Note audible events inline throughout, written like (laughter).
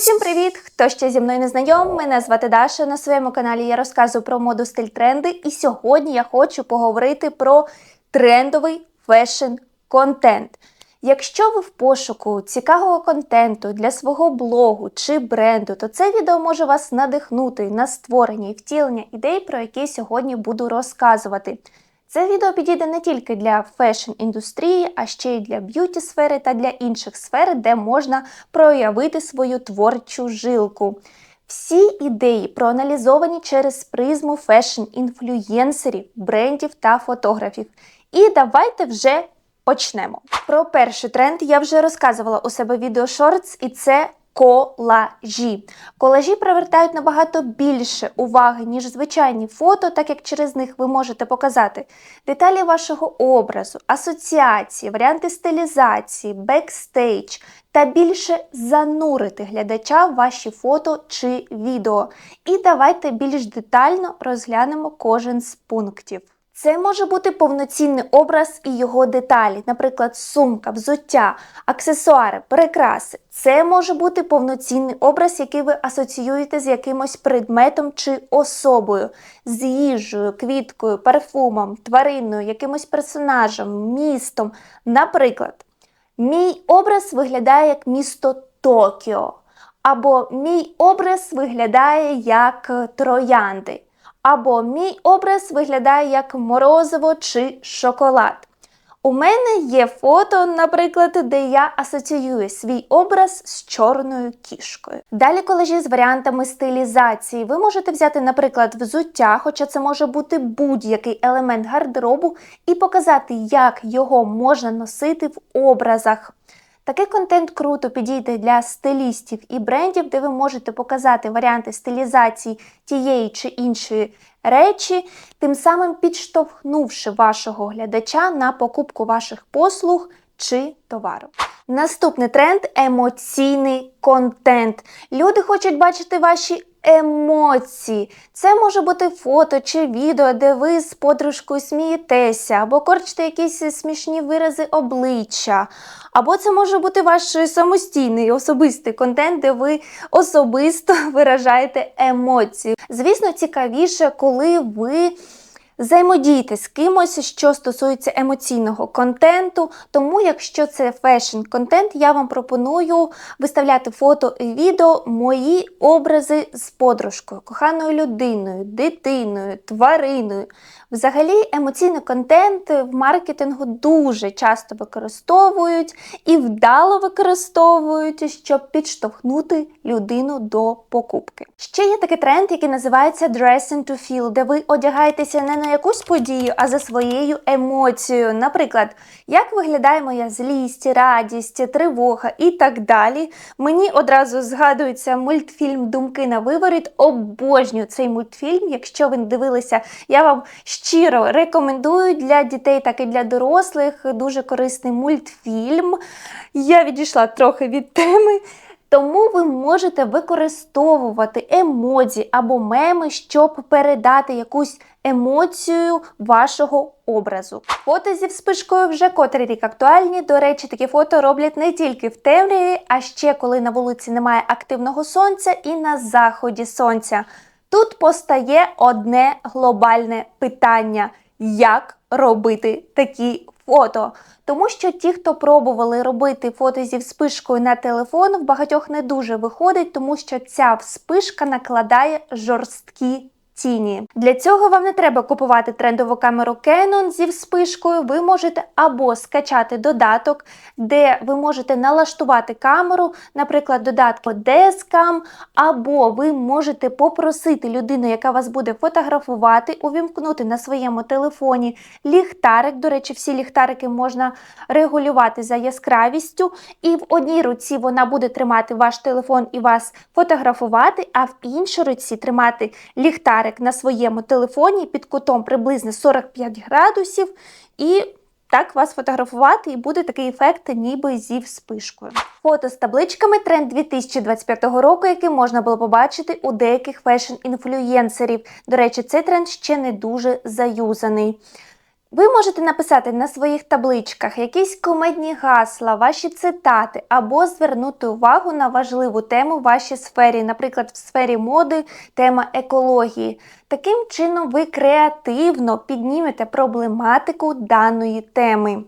Усім привіт! Хто ще зі мною не знайом? Мене звати Даша. На своєму каналі я розказую про моду стиль тренди. І сьогодні я хочу поговорити про трендовий фешн контент. Якщо ви в пошуку цікавого контенту для свого блогу чи бренду, то це відео може вас надихнути на створення і втілення ідей, про які сьогодні буду розказувати. Це відео підійде не тільки для фешн-індустрії, а ще й для б'юті-сфери та для інших сфер, де можна проявити свою творчу жилку. Всі ідеї проаналізовані через призму фешн-інфлюєнсерів, брендів та фотографів. І давайте вже почнемо. Про перший тренд я вже розказувала у себе відео Shorts, і це колажі. Колажі привертають набагато більше уваги, ніж звичайні фото, так як через них ви можете показати деталі вашого образу, асоціації, варіанти стилізації, бекстейдж та більше занурити глядача в ваші фото чи відео. І давайте більш детально розглянемо кожен з пунктів. Це може бути повноцінний образ і його деталі, наприклад, сумка, взуття, аксесуари, прикраси. Це може бути повноцінний образ, який ви асоціюєте з якимось предметом чи особою, з їжею, квіткою, парфумом, твариною, якимось персонажем, містом. Наприклад, мій образ виглядає як місто Токіо, або мій образ виглядає як троянди. Або мій образ виглядає як морозиво чи шоколад. У мене є фото, наприклад, де я асоціюю свій образ з чорною кішкою. Далі колежі з варіантами стилізації. Ви можете взяти, наприклад, взуття, хоча це може бути будь-який елемент гардеробу, і показати, як його можна носити в образах. Такий контент круто підійде для стилістів і брендів, де ви можете показати варіанти стилізації тієї чи іншої речі, тим самим підштовхнувши вашого глядача на покупку ваших послуг чи товару. Наступний тренд емоційний контент. Люди хочуть бачити ваші емоції. Це може бути фото чи відео, де ви з подружкою смієтеся, або корчите якісь смішні вирази обличчя. Або це може бути ваш самостійний особистий контент, де ви особисто (laughs) виражаєте емоції. Звісно, цікавіше, коли ви. Взаємодійте з кимось, що стосується емоційного контенту. Тому, якщо це фешн-контент, я вам пропоную виставляти фото і відео мої образи з подружкою, коханою людиною, дитиною, твариною. Взагалі, емоційний контент в маркетингу дуже часто використовують і вдало використовують, щоб підштовхнути людину до покупки. Ще є такий тренд, який називається Dressing to Feel, де ви одягаєтеся не на якусь подію, а за своєю емоцією. Наприклад, як виглядає моя злість, радість, тривога і так далі. Мені одразу згадується мультфільм Думки на виворіт. Обожнюю цей мультфільм. Якщо ви не дивилися, я вам щиро рекомендую для дітей, так і для дорослих. Дуже корисний мультфільм. Я відійшла трохи від теми. Тому ви можете використовувати емодзі або меми, щоб передати якусь емоцію вашого образу. Фото зі вспишкою вже котрий рік актуальні. До речі, такі фото роблять не тільки в темряві, а ще коли на вулиці немає активного сонця і на заході сонця. Тут постає одне глобальне питання: як робити такі фото? Тому що ті, хто пробували робити фото зі вспишкою на телефон, в багатьох не дуже виходить, тому що ця вспишка накладає жорсткі тіні. Для цього вам не треба купувати трендову камеру Canon зі вспишкою. Ви можете або скачати додаток, де ви можете налаштувати камеру, наприклад, додатку DSCam, або ви можете попросити людину, яка вас буде фотографувати, увімкнути на своєму телефоні ліхтарик. До речі, всі ліхтарики можна регулювати за яскравістю, і в одній руці вона буде тримати ваш телефон і вас фотографувати, а в іншій руці тримати ліхтарик на своєму телефоні під кутом приблизно 45 градусів, і так вас фотографувати, і буде такий ефект, ніби зі вспишкою. Фото з табличками тренд 2025 року, який можна було побачити у деяких фешн-інфлюєнсерів. До речі, цей тренд ще не дуже заюзаний. Ви можете написати на своїх табличках якісь комедні гасла, ваші цитати, або звернути увагу на важливу тему в вашій сфері, наприклад, в сфері моди тема екології. Таким чином, ви креативно піднімете проблематику даної теми.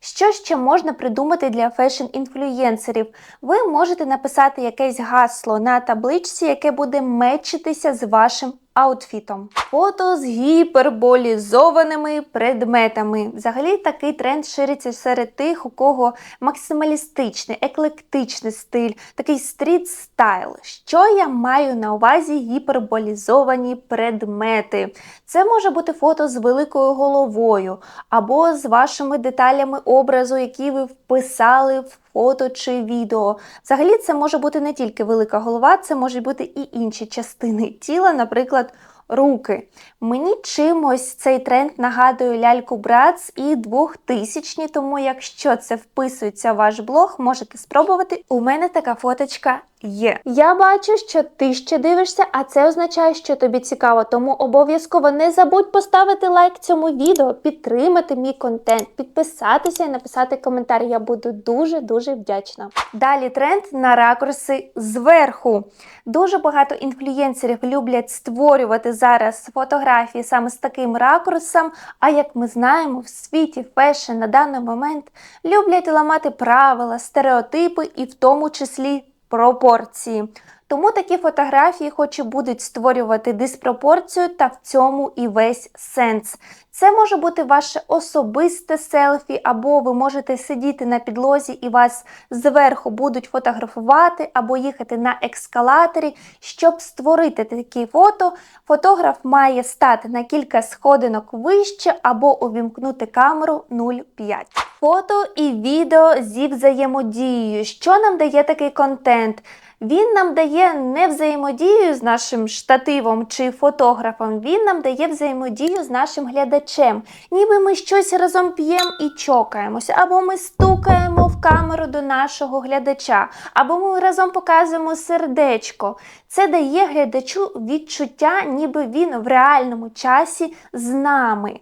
Що ще можна придумати для фешн-інфлюєнсерів? Ви можете написати якесь гасло на табличці, яке буде мечитися з вашим аутфітом. Фото з гіперболізованими предметами. Взагалі такий тренд шириться серед тих, у кого максималістичний, еклектичний стиль, такий стріт стайл. Що я маю на увазі гіперболізовані предмети? Це може бути фото з великою головою, або з вашими деталями образу, які ви вписали в фото чи відео. Взагалі, це може бути не тільки велика голова, це можуть бути і інші частини тіла, наприклад руки. Мені чимось цей тренд нагадує ляльку Братс і 2000 тому якщо це вписується в ваш блог, можете спробувати. У мене така фоточка є. Я бачу, що ти ще дивишся, а це означає, що тобі цікаво. Тому обов'язково не забудь поставити лайк цьому відео, підтримати мій контент, підписатися і написати коментар. Я буду дуже-дуже вдячна. Далі тренд на ракурси зверху. Дуже багато інфлюєнсерів люблять створювати зараз фотографії саме з таким ракурсом. А як ми знаємо, в світі фешн на даний момент люблять ламати правила, стереотипи і в тому числі пропорції. Тому такі фотографії, хоч і будуть створювати диспропорцію, та в цьому і весь сенс. Це може бути ваше особисте селфі, або ви можете сидіти на підлозі і вас зверху будуть фотографувати, або їхати на ескалаторі. Щоб створити такі фото, фотограф має стати на кілька сходинок вище або увімкнути камеру 0,5. Фото і відео зі взаємодією. Що нам дає такий контент? Він нам дає не взаємодію з нашим штативом чи фотографом, він нам дає взаємодію з нашим глядачем. Ніби ми щось разом п'ємо і чокаємося, або ми стукаємо в камеру до нашого глядача, або ми разом показуємо сердечко. Це дає глядачу відчуття, ніби він в реальному часі з нами.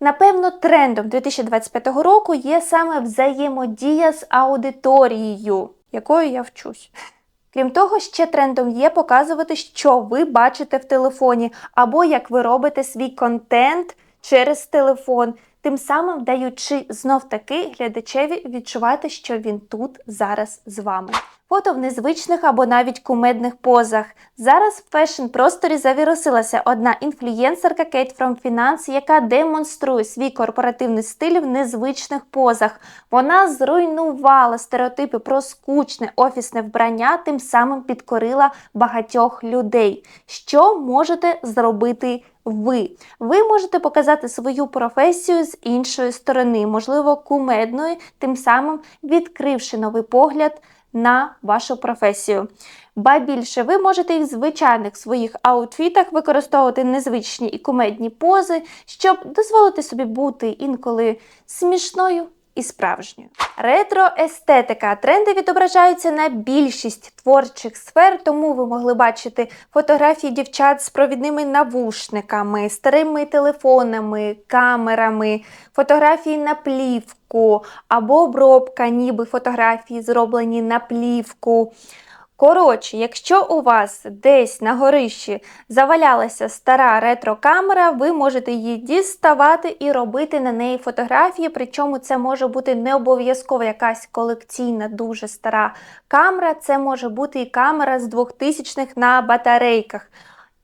Напевно, трендом 2025 року є саме взаємодія з аудиторією, якою я вчусь. Крім того, ще трендом є показувати, що ви бачите в телефоні, або як ви робите свій контент через телефон, тим самим даючи знов таки глядачеві відчувати, що він тут зараз з вами. Фото в незвичних або навіть кумедних позах. Зараз в фешн-просторі завірусилася одна інфлюєнсерка Кейт From Finance, яка демонструє свій корпоративний стиль в незвичних позах. Вона зруйнувала стереотипи про скучне офісне вбрання, тим самим підкорила багатьох людей. Що можете зробити? Ви Ви можете показати свою професію з іншої сторони, можливо, кумедної, тим самим відкривши новий погляд на вашу професію. Ба більше, ви можете і в звичайних своїх аутфітах використовувати незвичні і кумедні пози, щоб дозволити собі бути інколи смішною і справжньою. Ретроестетика. Тренди відображаються на більшість творчих сфер, тому ви могли бачити фотографії дівчат з провідними навушниками, старими телефонами, камерами, фотографії на плівку або обробка, ніби фотографії зроблені на плівку. Коротше, якщо у вас десь на горищі завалялася стара ретро-камера, ви можете її діставати і робити на неї фотографії. Причому це може бути не обов'язково якась колекційна, дуже стара камера, це може бути і камера з 2000-х на батарейках.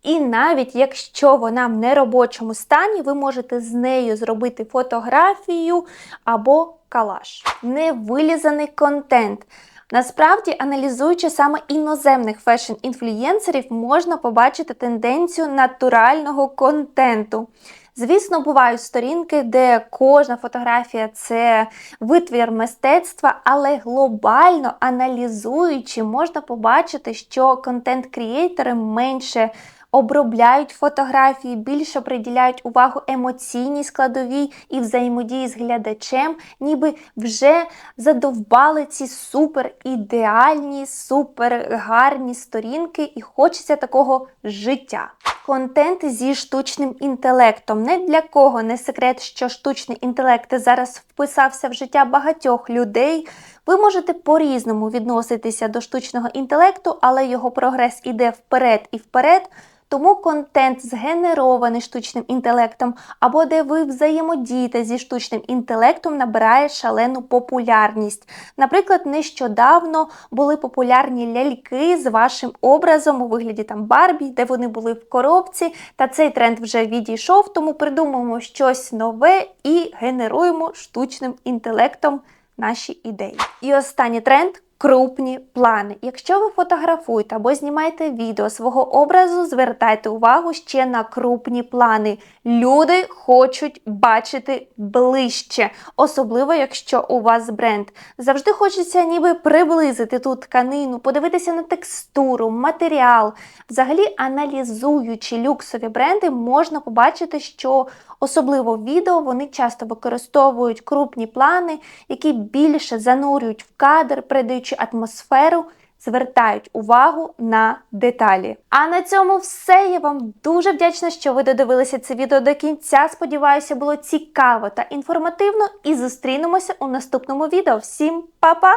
І навіть якщо вона в неробочому стані, ви можете з нею зробити фотографію або калаш. Невилізаний контент. Насправді, аналізуючи саме іноземних фешн-інфлюєнсерів, можна побачити тенденцію натурального контенту. Звісно, бувають сторінки, де кожна фотографія це витвір мистецтва, але глобально аналізуючи, можна побачити, що контент-крієйтори менше обробляють фотографії, більше приділяють увагу емоційній складовій і взаємодії з глядачем, ніби вже задовбали ці супер ідеальні, супер гарні сторінки, і хочеться такого життя. Контент зі штучним інтелектом. Не для кого не секрет, що штучний інтелект зараз вписався в життя багатьох людей. Ви можете по-різному відноситися до штучного інтелекту, але його прогрес іде вперед і вперед. Тому контент, згенерований штучним інтелектом, або де ви взаємодієте зі штучним інтелектом, набирає шалену популярність. Наприклад, нещодавно були популярні ляльки з вашим образом у вигляді там Барбі, де вони були в коробці. Та цей тренд вже відійшов, тому придумуємо щось нове і генеруємо штучним інтелектом наші ідеї. І останній тренд. Крупні плани. Якщо ви фотографуєте або знімаєте відео свого образу, звертайте увагу ще на крупні плани. Люди хочуть бачити ближче, особливо якщо у вас бренд. Завжди хочеться ніби приблизити ту тканину, подивитися на текстуру, матеріал. Взагалі, аналізуючи люксові бренди, можна побачити, що особливо відео вони часто використовують крупні плани, які більше занурюють в кадр, передаючи атмосферу. Звертають увагу на деталі. А на цьому все. Я вам дуже вдячна, що ви додивилися це відео до кінця. Сподіваюся, було цікаво та інформативно. І зустрінемося у наступному відео. Всім па-па!